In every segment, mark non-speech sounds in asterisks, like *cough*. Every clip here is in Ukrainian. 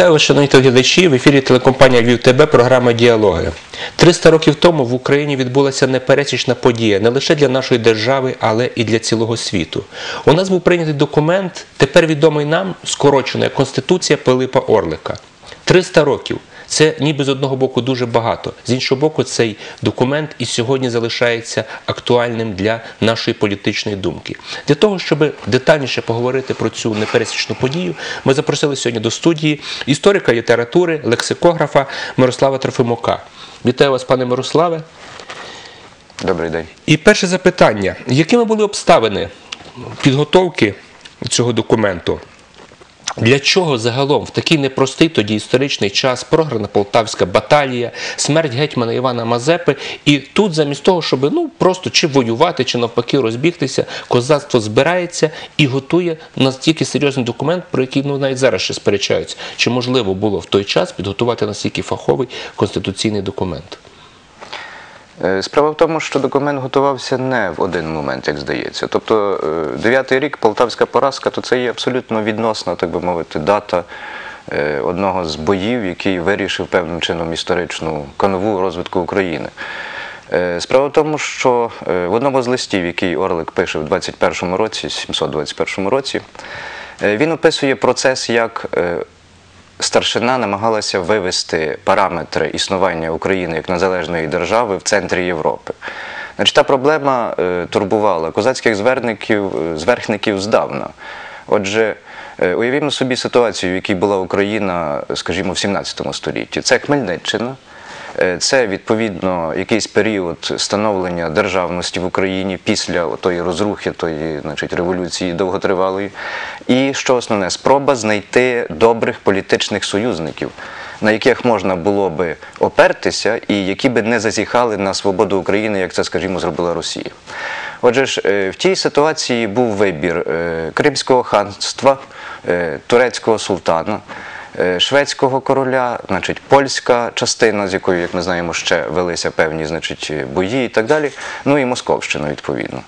Вітаю шановні глядачі! В ефірі телекомпанія Львів ТБ, програма Діалоги. 300 років тому в Україні відбулася непересічна подія не лише для нашої держави, але і для цілого світу. У нас був прийнятий документ, тепер відомий нам скорочена Конституція Пилипа Орлика. 300 років. Це ніби з одного боку дуже багато. З іншого боку, цей документ і сьогодні залишається актуальним для нашої політичної думки. Для того, щоб детальніше поговорити про цю непересічну подію, ми запросили сьогодні до студії історика літератури, лексикографа Мирослава Трофимука. Вітаю вас, пане Мирославе. Добрий день. І перше запитання: якими були обставини підготовки цього документу? Для чого загалом в такий непростий тоді історичний час програна полтавська баталія, смерть гетьмана Івана Мазепи, і тут, замість того, щоб ну просто чи воювати, чи навпаки розбігтися, козацтво збирається і готує настільки серйозний документ, про який ну навіть зараз ще сперечаються, чи можливо було в той час підготувати настільки фаховий конституційний документ. Е, Справа в тому, що документ готувався не в один момент, як здається. Тобто, е, дев'ятий рік полтавська поразка, то це є абсолютно відносна, так би мовити, дата е, одного з боїв, який вирішив певним чином історичну канву розвитку України. Е, Справа в тому, що е, в одному з листів, який Орлик пише в 21 році, 721 році, е, він описує процес, як е, старшина намагалася вивести параметри існування України як незалежної держави в центрі Європи. Значить, та проблема е, турбувала козацьких зверхників, е, зверхників здавна. Отже, е, уявімо собі ситуацію, в якій була Україна, скажімо, в 17 столітті. Це Хмельниччина. Е, Це відповідно якийсь період становлення державності в Україні після тої розрухи, тої значить, революції довготривалої. І що основне, спроба знайти добрих політичних союзників, на яких можна було би опертися, і які би не зазіхали на свободу України, як це, скажімо, зробила Росія. Отже ж, е, в тій ситуації був вибір е, Кримського ханства, турецького султана шведського короля, значить, польська частина, з якою, як ми знаємо, ще велися певні значить, бої і так далі, ну і Московщина, відповідно.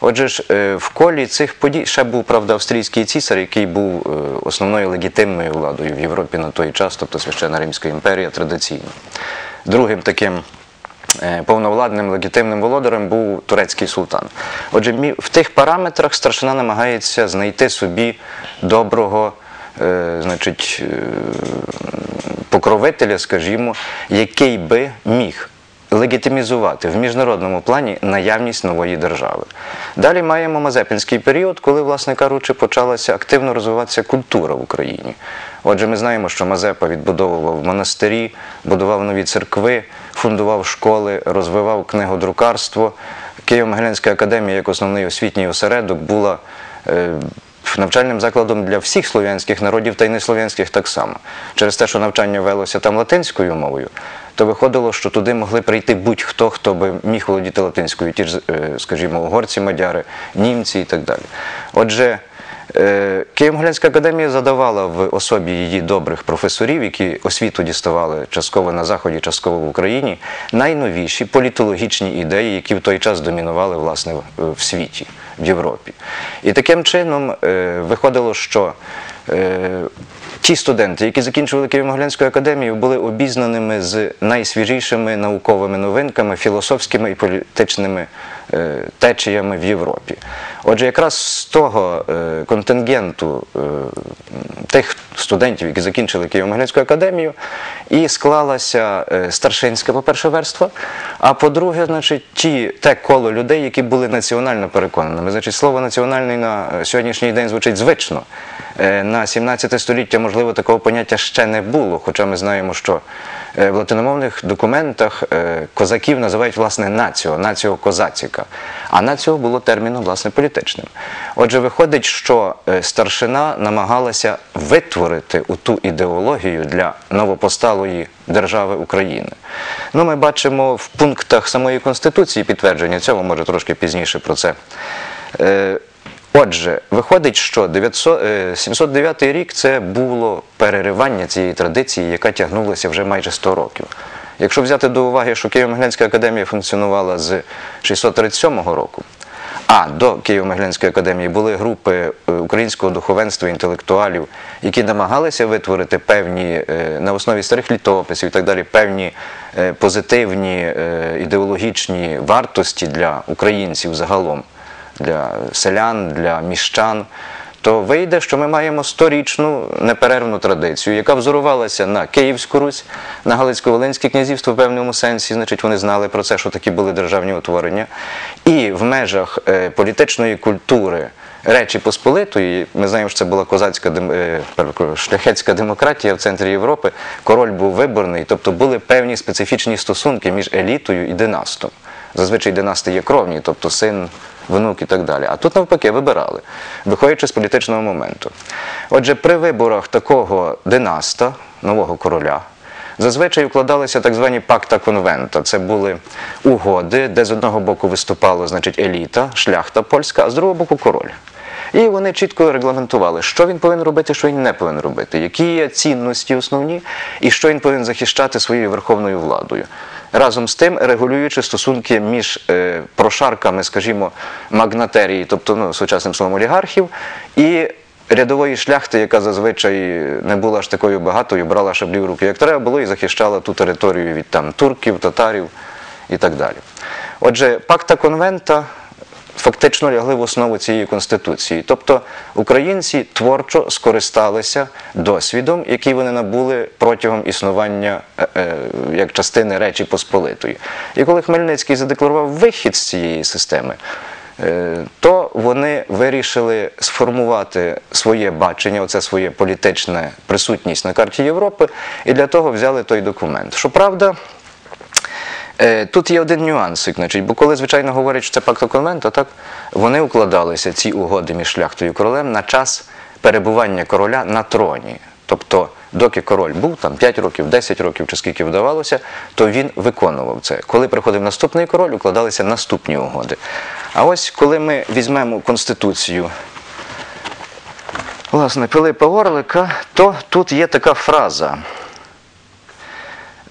Отже ж, е, в колі цих подій ще був, правда, австрійський цісар, який був е, основною легітимною владою в Європі на той час, тобто Священна Римська імперія традиційно. Другим таким е, повновладним легітимним володарем був турецький султан. Отже, в тих параметрах старшина намагається знайти собі доброго, е, значить, е, покровителя, скажімо, який би міг легітимізувати в міжнародному плані наявність нової держави. Далі маємо Мазепинський період, коли, власне кажучи, почалася активно розвиватися культура в Україні. Отже, ми знаємо, що Мазепа відбудовував монастирі, будував нові церкви, фундував школи, розвивав книгодрукарство. Києво-Могилянська академія як основний освітній осередок була е, навчальним закладом для всіх слов'янських народів та й неслов'янських так само. Через те, що навчання велося там латинською мовою, то виходило, що туди могли прийти будь-хто, хто би міг володіти латинською, ті ж, е, скажімо, угорці, мадяри, німці і так далі. Отже, Києво-Могилянська академія задавала в особі її добрих професорів, які освіту діставали частково на Заході, частково в Україні, найновіші політологічні ідеї, які в той час домінували власне в- в світі, в Європі. І таким чином е, виходило, що е, ті студенти, які закінчували Києво-Могилянську академію, були обізнаними з найсвіжішими науковими новинками, філософськими і політичними е, течіями в Європі. Отже, якраз з того е, контингенту е, тих студентів, які закінчили Києво-Могилянську академію, і склалася е, старшинська, по-перше, верства, а по-друге, значить, те коло людей, які були національно переконаними. Значить, слово національний на е, сьогоднішній день звучить звично. Е, На 17 століття, можливо, такого поняття ще не було, хоча ми знаємо, що е, в латиномовних документах е, козаків називають власне націо, націо козаціка. А націо було терміном власне політичним. Отже, виходить, що е, старшина намагалася витворити у ту ідеологію для новопосталої держави України. Ну, ми бачимо в пунктах самої Конституції підтвердження цього, може трошки пізніше про це. Е, Отже, виходить, що 900, е, 709 рік це було переривання цієї традиції, яка тягнулася вже майже 100 років. Якщо взяти до уваги, що Києво-Могилянська академія функціонувала з 637 року, А до Києво-Могилянської академії були групи е, українського духовенства, інтелектуалів, які намагалися витворити певні е, на основі старих літописів і так далі, певні е, позитивні е, ідеологічні вартості для українців загалом, для селян, для міщан. То вийде, що ми маємо сторічну неперервну традицію, яка взорувалася на Київську Русь, на Галицько-Волинське князівство в певному сенсі, значить, вони знали про це, що такі були державні утворення. І в межах е, політичної культури Речі Посполитої, ми знаємо, що це була козацька е, шляхетська демократія в центрі Європи. Король був виборний, тобто були певні специфічні стосунки між елітою і династом. Зазвичай династи є кровні, тобто син, внук і так далі. А тут навпаки вибирали, виходячи з політичного моменту. Отже, при виборах такого династа, нового короля, зазвичай укладалися так звані пакта конвента. Це були угоди, де з одного боку виступала значить, еліта, шляхта польська, а з другого боку король. І вони чітко регламентували, що він повинен робити, що він не повинен робити, які є цінності основні, і що він повинен захищати своєю верховною владою. Разом з тим, регулюючи стосунки між е, прошарками, скажімо, магнатерії, тобто ну, сучасним словом олігархів, і рядової шляхти, яка зазвичай не була ж такою багатою, брала шаблі в руки, як треба було, і захищала ту територію від там турків, татарів і так далі. Отже, пакта конвента фактично лягли в основу цієї конституції. Тобто українці творчо скористалися досвідом, який вони набули протягом існування е, е, як частини Речі Посполитої. І коли Хмельницький задекларував вихід з цієї системи, е, то вони вирішили сформувати своє бачення, оце своє політичне присутність на карті Європи, і для того взяли той документ. Щоправда, Тут є один нюансик, значить, бо коли, звичайно, говорять, що це пакт конвента, так вони укладалися ці угоди між шляхтою і королем на час перебування короля на троні. Тобто, доки король був там 5 років, 10 років чи скільки вдавалося, то він виконував це. Коли приходив наступний король, укладалися наступні угоди. А ось коли ми візьмемо конституцію власне Пилипа Орлика, то тут є така фраза.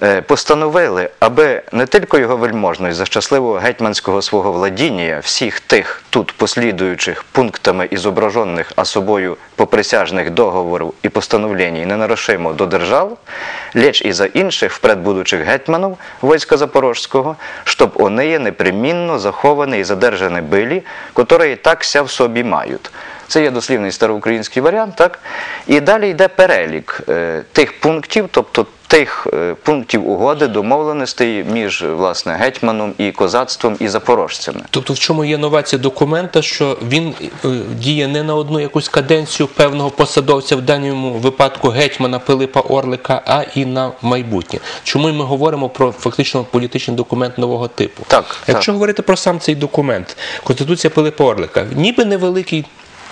Е, постановили, аби не тільки його вельможність за щасливого гетьманського свого владіння всіх тих тут послідуючих пунктами і зображених а собою поприсяжних договорів і постановлень не нарушимо до держав, леч і за інших впредбудучих гетьманів войска Запорожського, щоб вони непримінно заховані і задержані билі, котрі так ся в собі мають. Це є дослівний староукраїнський варіант, так? І далі йде перелік е, тих пунктів, тобто тих е, пунктів угоди, домовленостей між власне гетьманом і козацтвом і запорожцями. Тобто, в чому є новація документа, що він е, діє не на одну якусь каденцію певного посадовця, в даному випадку гетьмана Пилипа Орлика, а і на майбутнє. Чому ми говоримо про фактично політичний документ нового типу? Так, Якщо так. говорити про сам цей документ, Конституція Пилипа Орлика, ніби невеликий.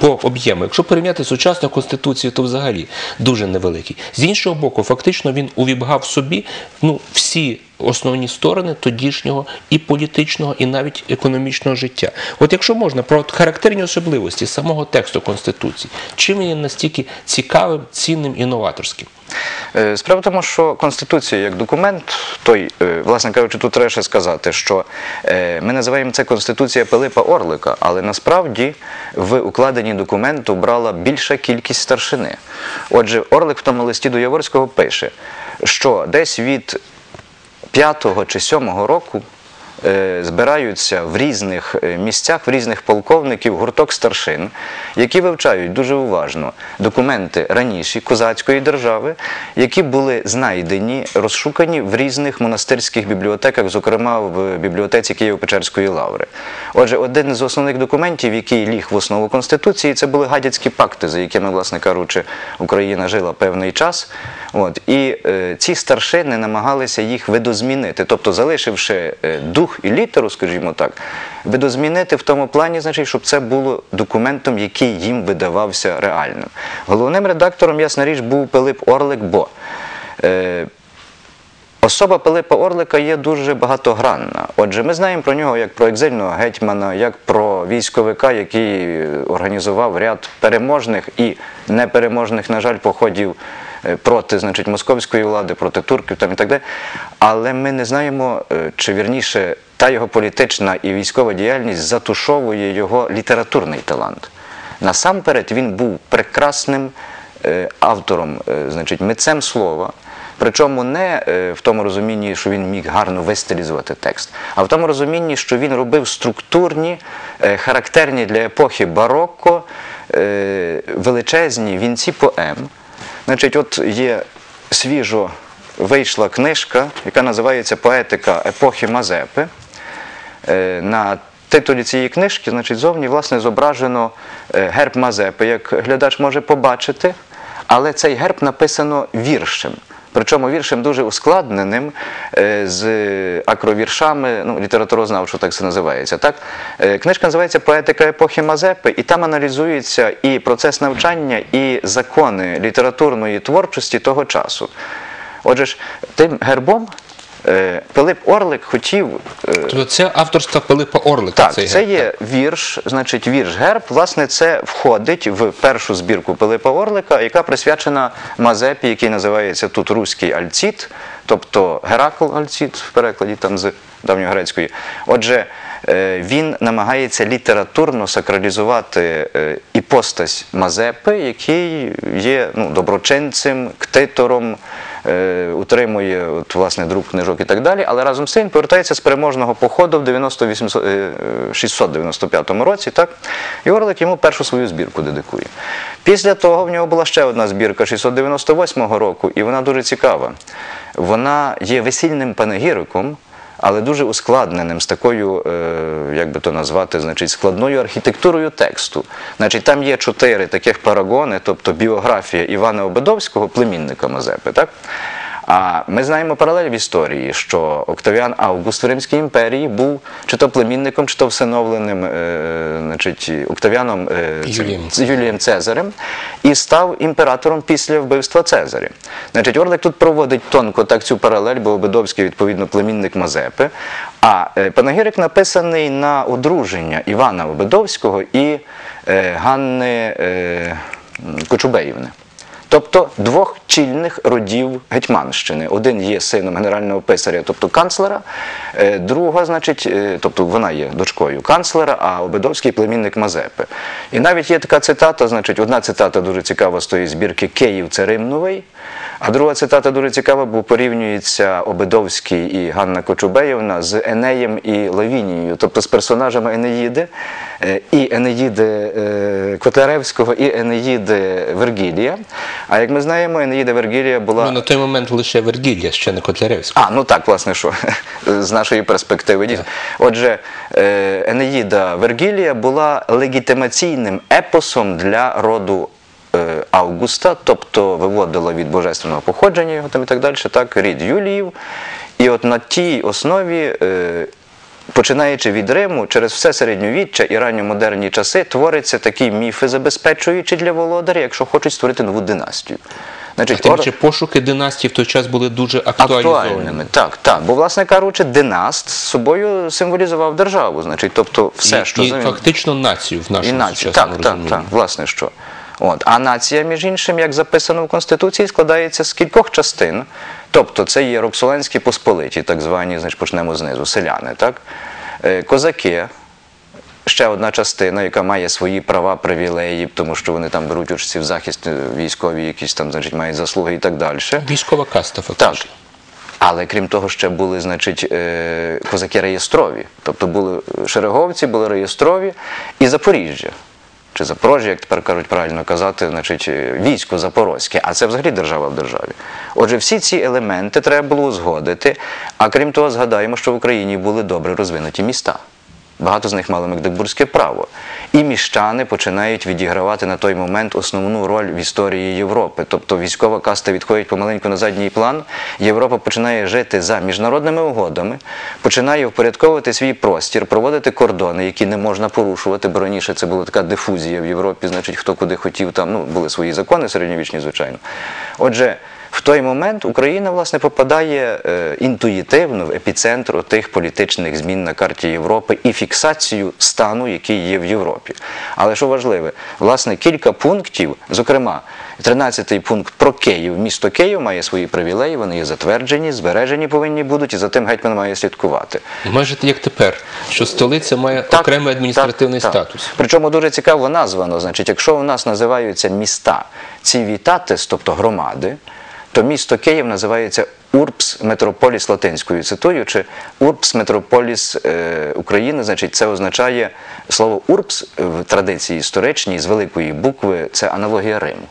По об'єму, якщо порівняти з сучасною конституцією, то взагалі дуже невеликий. З іншого боку, фактично він увібгав собі ну, всі основні сторони тодішнього і політичного, і навіть економічного життя. От якщо можна про характерні особливості самого тексту Конституції, чим він настільки цікавим, цінним і новаторським? Е, Справа в тому, що Конституція як документ, той, е, власне кажучи, тут треба ще сказати, що е, ми називаємо це Конституція Пилипа Орлика, але насправді в укладенні документу брала більша кількість старшини. Отже, Орлик в тому листі до Яворського пише, що десь від 5 чи 7 року збираються в різних е, місцях, в різних полковників гурток старшин, які вивчають дуже уважно документи раніше козацької держави, які були знайдені, розшукані в різних монастирських бібліотеках, зокрема в бібліотеці Києво-Печерської лаври. Отже, один з основних документів, який ліг в основу Конституції, це були гадяцькі пакти, за якими, власне кажучи, Україна жила певний час. От, і е, ці старшини намагалися їх видозмінити, тобто залишивши е, дух і літеру, скажімо так, видозмінити в тому плані, значить, щоб це було документом, який їм видавався реальним. Головним редактором, ясна річ, був Пилип Орлик, бо е, Особа Пилипа Орлика є дуже багатогранна. Отже, ми знаємо про нього як про екзильного гетьмана, як про військовика, який організував ряд переможних і непереможних, на жаль, походів е, проти значить, московської влади, проти турків там, і так далі. Але ми не знаємо, е, чи вірніше та його політична і військова діяльність затушовує його літературний талант. Насамперед він був прекрасним е, автором, е, значить, митцем слова. Причому не е, в тому розумінні, що він міг гарно вистилізувати текст, а в тому розумінні, що він робив структурні, е, характерні для епохи барокко, е, величезні вінці поем. Значить, от є свіжо вийшла книжка, яка називається Поетика епохи Мазепи. Е, На титулі цієї книжки, значить, зовні власне зображено е, герб Мазепи, як глядач може побачити, але цей герб написано віршем. Причому віршем дуже ускладненим, е, з акровіршами, ну, літературознавчо так це називається. Так? Е, Книжка називається Поетика епохи Мазепи, і там аналізується і процес навчання, і закони літературної творчості того часу. Отже ж, тим гербом Пилип Орлик хотів е, Тобто це авторство Пилипа Орлика. так, цей це герб. є вірш, значить, вірш герб. Власне, це входить в першу збірку Пилипа Орлика, яка присвячена Мазепі, який називається тут Руський Альцит, тобто Геракл Альцит в перекладі там з давньогрецької. Отже, е, він намагається літературно сакралізувати е, іпостась Мазепи, який є ну, доброчинцем, ктитором, е, утримує от, власне друк книжок і так далі, але разом з цим повертається з переможного походу в 98, е, 695 році. Так? І Орлик йому першу свою збірку дедикує. Після того в нього була ще одна збірка 698 року, і вона дуже цікава. Вона є весільним панегіриком. Але дуже ускладненим з такою, е, як би то назвати, значить, складною архітектурою тексту. Значить, там є чотири таких парагони, тобто біографія Івана Обедовського, племінника Мазепи. Так? А ми знаємо паралель в історії, що Октавіан Август в Римській імперії був чи то племінником, чи то всиновленим е, значить, Октавіаном е, Юлієм. Юлієм Цезарем і став імператором після вбивства Цезаря. Значить, Орлик тут проводить тонко так цю паралель, бо Обидовський, відповідно, племінник Мазепи. А е, панегірик написаний на одруження Івана Обидовського і е, Ганни е, Кочубеївни. Тобто двох чільних родів Гетьманщини. Один є сином генерального писаря, тобто канцлера, е, друга, значить, е, тобто вона є дочкою канцлера, а Обидовський племінник Мазепи. І навіть є така цитата, значить, одна цитата дуже цікава з тої збірки Київ це Рим новий, а друга цитата дуже цікава, бо порівнюється Обидовський і Ганна Кочубеївна з Енеєм і Лавінією, тобто з персонажами Енеїди, і Енеїди е, Котляревського, і Енеїди Вергілія. А як ми знаємо, Енеїда Вергілія була. Ну, на той момент лише Вергілія, ще не Котляревський. А, ну так, власне, що *laughs* з нашої перспективи. дійсно. Отже, е, Енеїда Вергілія була легітимаційним епосом для роду е, Августа, тобто виводила від божественного походження його там і так далі, так, рід Юліїв. І от на тій основі. Починаючи від Риму, через все середньовіччя і ранньомодерні часи творяться такі міфи, забезпечуючи для володаря, якщо хочуть створити нову династію. Значить, Тим більше пошуки династії в той час були дуже актуальними. Так, так. Бо, власне кажучи, династ з собою символізував державу. Значить, тобто все, і, що і за- фактично націю в і націю. сучасному Так, так, так, власне що. От. А нація, між іншим, як записано в Конституції, складається з кількох частин. Тобто це є робсоленські посполиті, так звані, значить, почнемо знизу, селяни, так? Е, Козаки, ще одна частина, яка має свої права, привілеї, тому що вони там беруть участь в захисті військові, якісь там, значить, мають заслуги і так далі. Військова каста, Так. Але крім того, ще були, значить, е, козаки реєстрові. Тобто були шереговці, були реєстрові і Запоріжжя. Чи Запорожжя, як тепер кажуть правильно казати, значить, е, військо Запорозьке, а це взагалі держава в державі. Отже, всі ці елементи треба було узгодити. А крім того, згадаємо, що в Україні були добре розвинуті міста. Багато з них мали Магдебурзьке право. І міщани починають відігравати на той момент основну роль в історії Європи. Тобто військова каста відходить помаленьку на задній план. Європа починає жити за міжнародними угодами, починає впорядковувати свій простір, проводити кордони, які не можна порушувати. Бо раніше це була така дифузія в Європі, значить, хто куди хотів, там ну, були свої закони середньовічні, звичайно. Отже, в той момент Україна власне попадає е, інтуїтивно в епіцентр тих політичних змін на карті Європи і фіксацію стану, який є в Європі. Але що важливе, власне, кілька пунктів, зокрема, 13-й пункт про Київ. Місто Київ має свої привілеї, вони є затверджені, збережені повинні будуть, і за тим гетьман має слідкувати. Майже як тепер, що столиця має Так, окремий адміністративний так, так. статус. Причому дуже цікаво названо. Значить, якщо у нас називаються міста цивітатес, тобто громади, то місто Київ називається Урбс Метрополіс латинською цитуючи Урбс Метрополіс е, України, значить, це означає слово Урбс в традиції історичній з великої букви це аналогія Риму.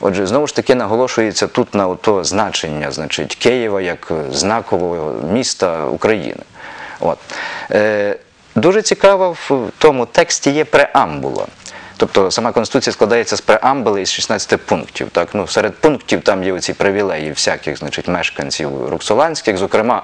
Отже, знову ж таки наголошується тут на то значення значить, Києва як знакового міста України. От. Е, дуже цікаво в тому тексті є преамбула. Тобто сама Конституція складається з преамбули із 16 пунктів. Так? Ну, серед пунктів там є оці привілеї всяких значить, мешканців руксоланських. Зокрема,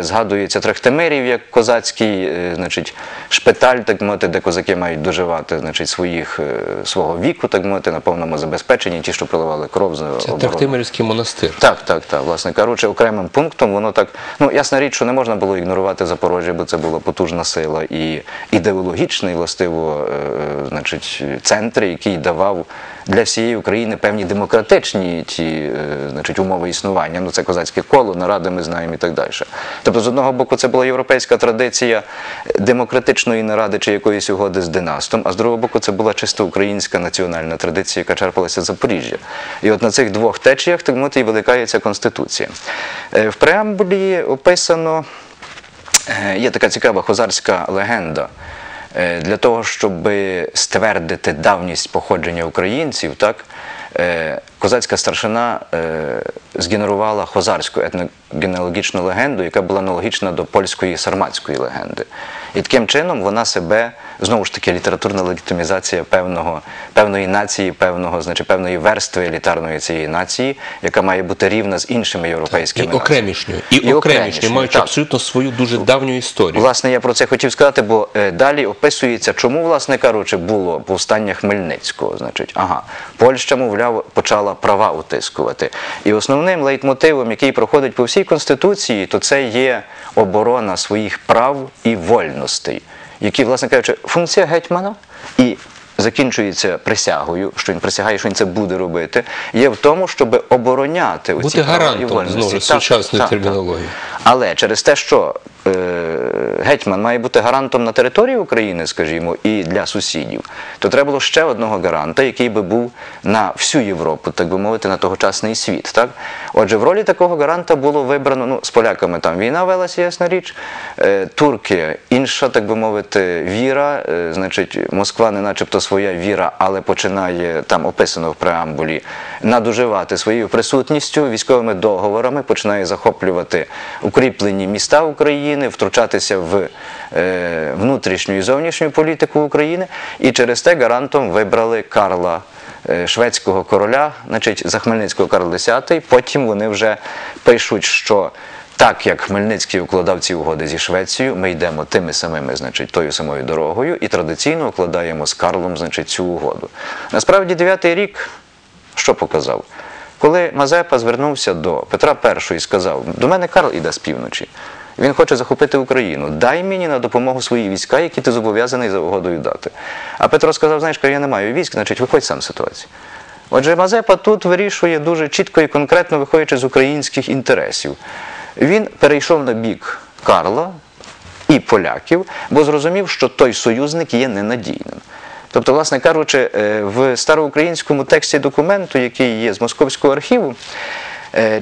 згадується Трахтимирів як козацький е, значить, шпиталь, так мовити, де козаки мають доживати значить, своїх, е, свого віку, так мовити, на повному забезпеченні, ті, що проливали кров за Це оборону. Трахтимирський монастир. Так, так, так. Власне кажучи, окремим пунктом воно так. Ну, ясна річ, що не можна було ігнорувати Запоріжжя, бо це була потужна сила і ідеологічний, властиво, е, е, значить, центр, який давав для всієї України певні демократичні ті, е, значить, умови існування. Ну, це козацьке коло, наради ми знаємо і так далі. Тобто, з одного боку, це була європейська традиція демократичної наради чи якоїсь угоди з династом, а з другого боку, це була чисто українська національна традиція, яка черпалася з Запоріжжя. І от на цих двох течіях, так мовити, і виникає конституція. Е, В преамбулі описано, е, є така цікава хозарська легенда. Е, Для того, щоб ствердити давність походження українців, так, е, козацька старшина е, згенерувала хозарську етногенеалогічну легенду, яка була аналогічна до польської сарматської легенди. І таким чином вона себе, знову ж таки, літературна легітимізація певного, певної нації, певного, значить, певної верстви елітарної цієї нації, яка має бути рівна з іншими І європейськими націями. окремішньою, і, І окремішньою, окремішньою, маючи так. абсолютно свою дуже давню історію. Власне, я про це хотів сказати, бо е, далі описується, чому, власне кажучи, було повстання Хмельницького. Значить, ага, Польща, мовляв, почала права утискувати. І основним лейтмотивом, який проходить по всій конституції, то це є оборона своїх прав і вольностей, які, власне кажучи, функція гетьмана і. Закінчується присягою, що він присягає, що він це буде робити, є в тому, щоб обороняти оці Бути гарантом, знову ж, сучасної термінології. Але через те, що гетьман має бути гарантом на території України, скажімо, і для сусідів, то треба було ще одного гаранта, який би був на всю Європу, так би мовити, на тогочасний світ. Так? Отже, в ролі такого гаранта було вибрано, ну, з поляками там війна велася, ясна річ, е, турки, інша, так би мовити, віра, е, значить, Москва не начебто своя віра, але починає там описано в преамбулі надуживати своєю присутністю, військовими договорами, починає захоплювати укріплені міста України, втручатися в е, внутрішню і зовнішню політику України. І через те гарантом вибрали Карла. е, Шведського короля, значить, за Хмельницького Карл X, потім вони вже пишуть, що так як Хмельницький укладав ці угоди зі Швецією, ми йдемо тими самими, значить, тою самою дорогою і традиційно укладаємо з Карлом, значить, цю угоду. Насправді, дев'ятий рік що показав? Коли Мазепа звернувся до Петра І і сказав: до мене Карл іде з півночі. Він хоче захопити Україну. Дай мені на допомогу свої війська, які ти зобов'язаний за угодою дати. А Петро сказав: знаєш, я не маю військ, значить, виходь сам з ситуації. Отже, Мазепа тут вирішує дуже чітко і конкретно виходячи з українських інтересів. Він перейшов на бік Карла і поляків, бо зрозумів, що той союзник є ненадійним. Тобто, власне кажучи, е, в староукраїнському тексті документу, який є з московського архіву,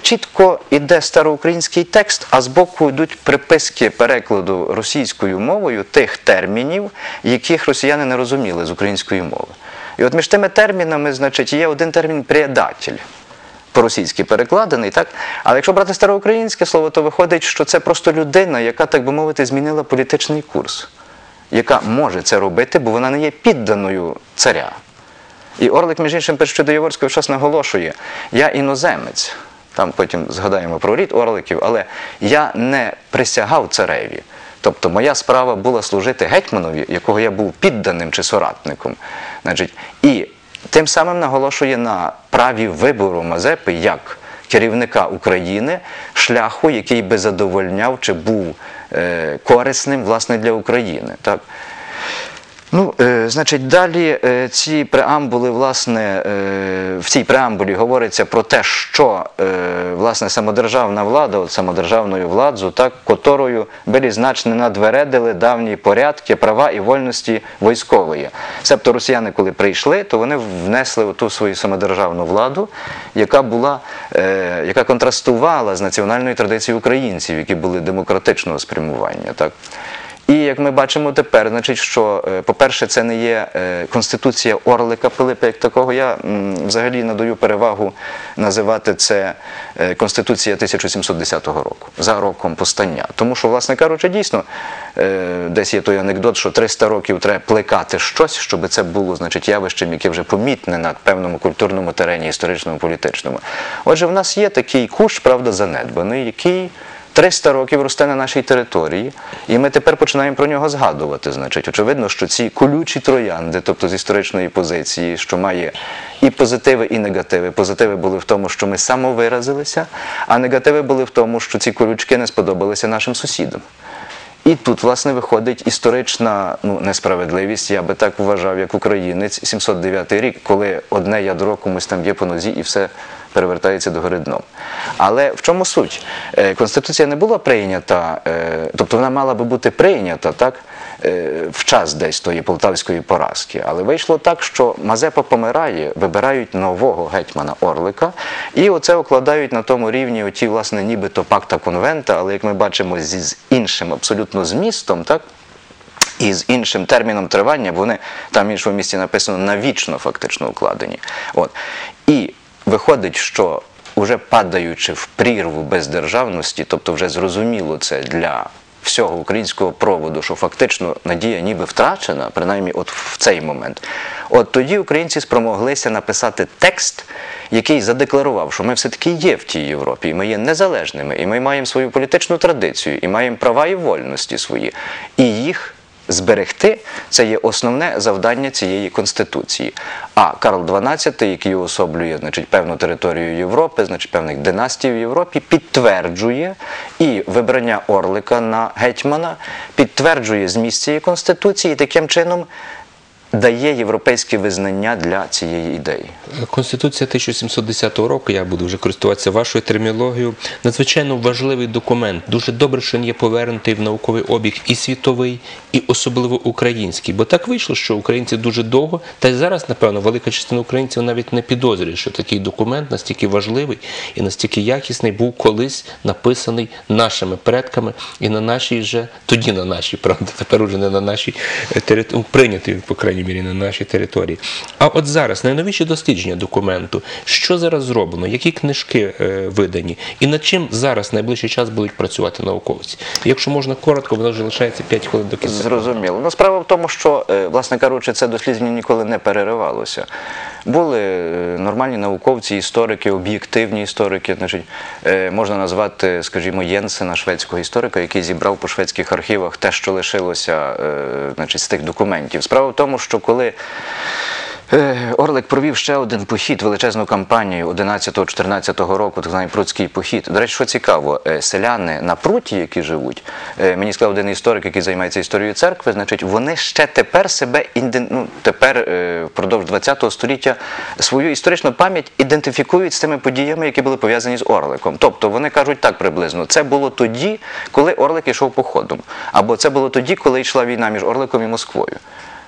чітко йде староукраїнський текст, а збоку йдуть приписки перекладу російською мовою тих термінів, яких росіяни не розуміли з української мови. І от між тими термінами, значить, є один термін «предатель» по-російськи перекладений, так? Але якщо брати староукраїнське слово, то виходить, що це просто людина, яка, так би мовити, змінила політичний курс, яка може це робити, бо вона не є підданою царя. І Орлик, між іншим, пише до Яворського час наголошує: я іноземець. Там потім згадаємо про рід Орликів, але я не присягав цареві. Тобто моя справа була служити гетьманові, якого я був підданим чи соратником. І тим самим наголошує на праві вибору Мазепи як керівника України шляху, який би задовольняв чи був е, корисним власне для України. Так? Ну, е, значить, далі е, ці преамбули, власне, е, в цій преамбулі говориться про те, що е, власне самодержавна влада, от самодержавною владзу, так, которою були значно надвередили давні порядки, права і вольності військової. Себто росіяни, коли прийшли, то вони внесли ту свою самодержавну владу, яка була, е, яка контрастувала з національною традицією українців, які були демократичного спрямування. Так. І як ми бачимо тепер, значить, що, е, по-перше, це не є е, конституція Орлика Пилипа як такого. Я взагалі надаю перевагу називати це е, Конституція 1710 року за роком постання. Тому що, власне кажучи, дійсно десь є той анекдот, що 300 років треба плекати щось, щоб це було значить, явищем, яке вже помітне на певному культурному терені, історичному, політичному. Отже, в нас є такий кущ, правда, занедбаний, який. 300 років росте на нашій території, і ми тепер починаємо про нього згадувати. Значить, очевидно, що ці колючі троянди, тобто з історичної позиції, що має і позитиви, і негативи. Позитиви були в тому, що ми самовиразилися, а негативи були в тому, що ці колючки не сподобалися нашим сусідам. І тут, власне, виходить історична ну, несправедливість, я би так вважав, як українець, 709 рік, коли одне ядро комусь там є по нозі і все перевертається до гори дном. Але в чому суть? Е, Конституція не була прийнята, е, тобто вона мала би бути прийнята так, е, в час десь тої полтавської поразки. Але вийшло так, що Мазепа помирає, вибирають нового гетьмана Орлика, і оце окладають на тому рівні оті, власне, нібито пакта конвента, але як ми бачимо з іншим абсолютно змістом, так? І з іншим терміном тривання, вони там в іншому місці написано навічно фактично укладені. От. І виходить, що вже падаючи в прірву бездержавності, тобто вже зрозуміло це для всього українського проводу, що фактично надія ніби втрачена, принаймні от в цей момент. От тоді українці спромоглися написати текст, який задекларував, що ми все-таки є в тій Європі, і ми є незалежними, і ми маємо свою політичну традицію, і маємо права і вольності свої. І їх зберегти це є основне завдання цієї конституції. А Карл XII, який уособлює значить, певну територію Європи, значить певних династій в Європі, підтверджує і вибрання Орлика на гетьмана, підтверджує зміст цієї конституції і таким чином дає європейське визнання для цієї ідеї. Конституція 1710 року, я буду вже користуватися вашою термінологією, надзвичайно важливий документ. Дуже добре, що він є повернутий в науковий обіг і світовий, і особливо український. Бо так вийшло, що українці дуже довго, та й зараз, напевно, велика частина українців навіть не підозрює, що такий документ настільки важливий і настільки якісний був колись написаний нашими предками і на нашій же, тоді на нашій, правда, тепер уже не на нашій території, прийнятий, по крайній мірі, на нашій території. А от зараз найновіші дослідження документу, що зараз зроблено, які книжки е, видані, і над чим зараз найближчий час будуть працювати науковці. Якщо можна коротко, воно вже лишається 5 хвилин до кінця. Зрозуміло. Ну, справа в тому, що, е, власне кажучи, це дослідження ніколи не переривалося. Були е, нормальні науковці, історики, об'єктивні історики. Значить, можна назвати, скажімо, Єнсена, шведського історика, який зібрав по шведських архівах те, що лишилося значить, з тих документів. Справа в тому, що коли Е, Орлик провів ще один похід, величезну кампанію 11-14 року, так званий Прутський похід. До речі, що цікаво, е, селяни на пруті, які живуть, е, мені сказав один історик, який займається історією церкви, значить, вони ще тепер себе ну, тепер впродовж 20 століття свою історичну пам'ять ідентифікують з тими подіями, які були пов'язані з Орликом. Тобто вони кажуть так приблизно: це було тоді, коли Орлик йшов походом, або це було тоді, коли йшла війна між Орликом і Москвою.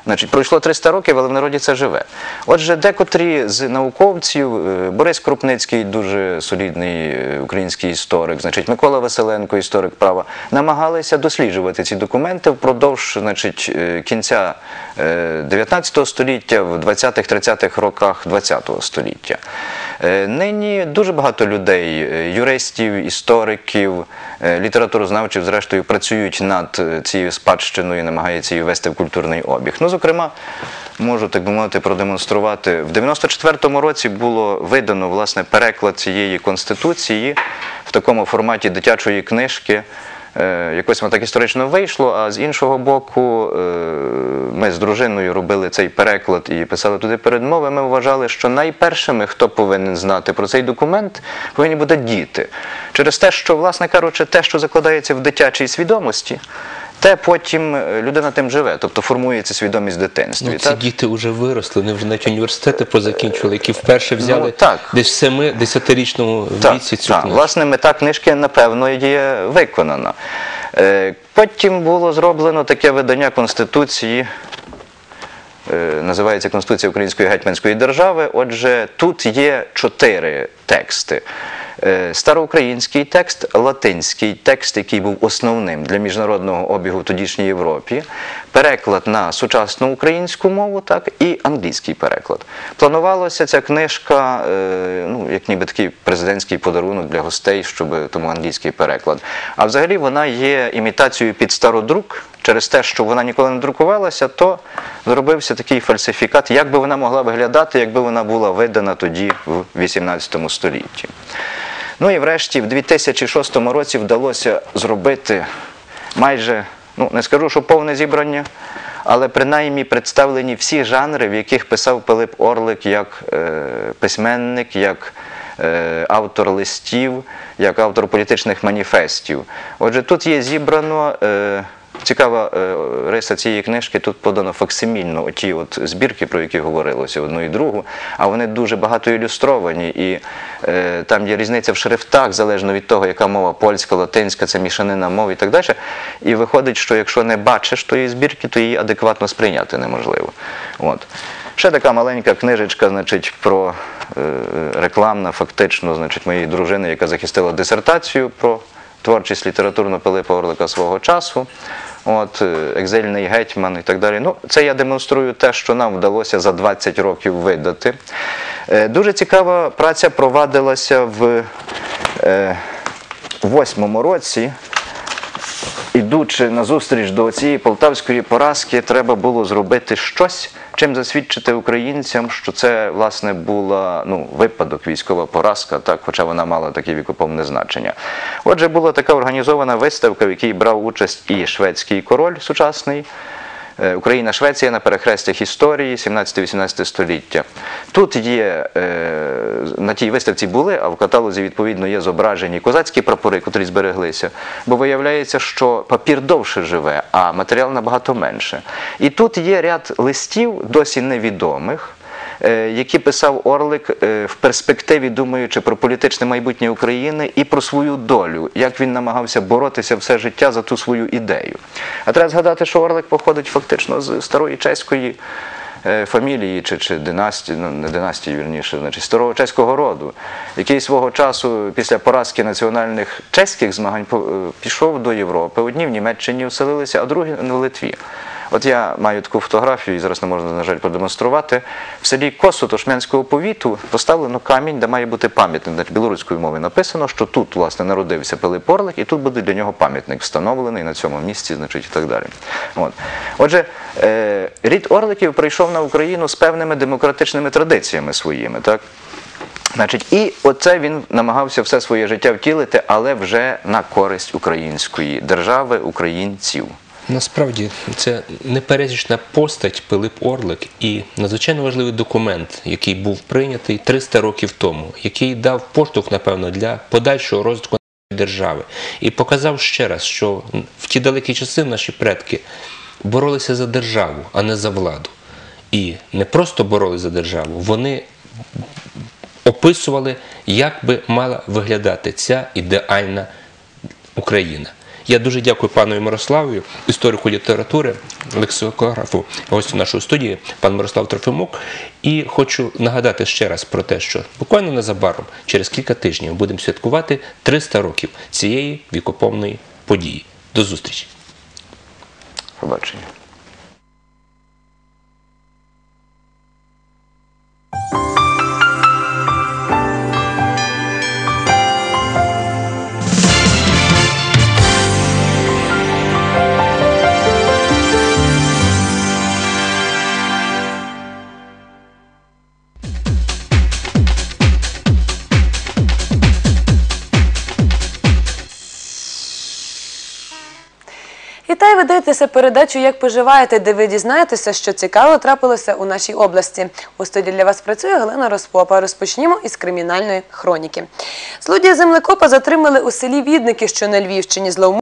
Значить, пройшло 300 років, але в народі це живе. Отже, декотрі з науковців, е, Борис Крупницький, дуже солідний е, український історик, значить, Микола Василенко, історик права, намагалися досліджувати ці документи впродовж значить, е, кінця е, 19 століття, в 20-30-х роках 20 століття. Е, Нині дуже багато людей, е, юристів, істориків, е, літературознавців, зрештою, працюють над цією спадщиною, і намагаються її ввести в культурний обіг. Ну, зокрема, можу так би мовити продемонструвати. В 94-му році було видано власне переклад цієї конституції в такому форматі дитячої книжки. Е, Якось воно так історично вийшло, а з іншого боку, е, ми з дружиною робили цей переклад і писали туди передмови. Ми вважали, що найпершими, хто повинен знати про цей документ, повинні бути діти. Через те, що, власне кажучи, те, що закладається в дитячій свідомості, те потім е, людина тим живе, тобто формується свідомість в дитинстві. Ну, ці так? діти вже виросли, вони вже навіть університети позакінчували, які вперше взяли Ну, так. десь в 7-10-річному Так, віці цю так. книжку. Власне, мета книжки, напевно, є виконана. Е, Потім було зроблено таке видання Конституції. е, Називається Конституція Української гетьманської держави. Отже, тут є чотири тексти. Е, Староукраїнський текст, латинський текст, який був основним для міжнародного обігу в тодішній Європі, переклад на сучасну українську мову, так, і англійський переклад. Планувалося ця книжка, е, ну, як ніби такий президентський подарунок для гостей, щоб тому англійський переклад. А взагалі вона є імітацією під стародрук. Через те, що вона ніколи не друкувалася, то зробився такий фальсифікат, як би вона могла виглядати, якби вона була видана тоді в 18 столітті. Ну і врешті, в 2006 році вдалося зробити майже, ну не скажу, що повне зібрання, але принаймні представлені всі жанри, в яких писав Пилип Орлик як е, письменник, як е, автор листів, як автор політичних маніфестів. Отже, тут є зібрано. Е, Цікава е, риса цієї книжки тут подано факсимільно оті от збірки, про які говорилося одну і другу, а вони дуже багато ілюстровані, і е, там є різниця в шрифтах, залежно від того, яка мова польська, латинська, це мішанина мов і так далі. І виходить, що якщо не бачиш тої збірки, то її адекватно сприйняти неможливо. От. Ще така маленька книжечка, значить, про е, рекламна, фактично, значить, моєї дружини, яка захистила дисертацію про творчість літературно Пилипа Орлика свого часу. От, е, екзильний гетьман і так далі. Ну, це я демонструю те, що нам вдалося за 20 років видати. Е, Дуже цікава праця провадилася в е, восьмому році. Ідучи назустріч до цієї полтавської поразки, треба було зробити щось, чим засвідчити українцям, що це власне була ну, випадок, військова поразка, так, хоча вона мала таке вікоповне значення. Отже, була така організована виставка, в якій брав участь і шведський король сучасний. Е, Україна-Швеція на перехрестях історії 17-18 століття. Тут є, е, на тій виставці були, а в каталозі відповідно є зображені козацькі прапори, котрі збереглися. Бо виявляється, що папір довше живе, а матеріал набагато менше. І тут є ряд листів, досі невідомих. е, Які писав Орлик е, в перспективі, думаючи про політичне майбутнє України і про свою долю, як він намагався боротися все життя за ту свою ідею. А треба згадати, що Орлик походить фактично з старої чеської фамілії чи, чи династії, ну не династії, вірніше, значить старого чеського роду, який свого часу після поразки національних чеських змагань е, пішов до Європи. Одні в Німеччині оселилися, а другі в Литві. От я маю таку фотографію, і зараз не можна, на жаль, продемонструвати. В селі Косу Тошменського повіту поставлено камінь, де має бути пам'ятник. Значить, білоруською мовою написано, що тут, власне, народився Пилип Орлик, і тут буде для нього пам'ятник встановлений на цьому місці, значить, і так далі. От. Отже, е, рід Орликів прийшов на Україну з певними демократичними традиціями своїми. Так? Значить, і оце він намагався все своє життя втілити, але вже на користь української держави, українців. Насправді це непересічна постать Пилип Орлик і надзвичайно важливий документ, який був прийнятий 300 років тому, який дав поштовх, напевно, для подальшого розвитку держави і показав ще раз, що в ті далекі часи наші предки боролися за державу, а не за владу. І не просто боролися за державу, вони описували, як би мала виглядати ця ідеальна Україна. Я дуже дякую пану Мирославу, історику літератури, лексикографу, гостю нашої студії, пан Мирослав Трофимук. І хочу нагадати ще раз про те, що буквально незабаром, через кілька тижнів, будемо святкувати 300 років цієї вікоповної події. До зустрічі! Побачення. Ви дивитеся передачу Як поживаєте, де ви дізнаєтеся, що цікаво трапилося у нашій області. У студії для вас працює Галина Розпопа. Розпочнімо із кримінальної хроніки. Злодія землекопа затримали у селі Відники, що на Львівщині. Зловмисник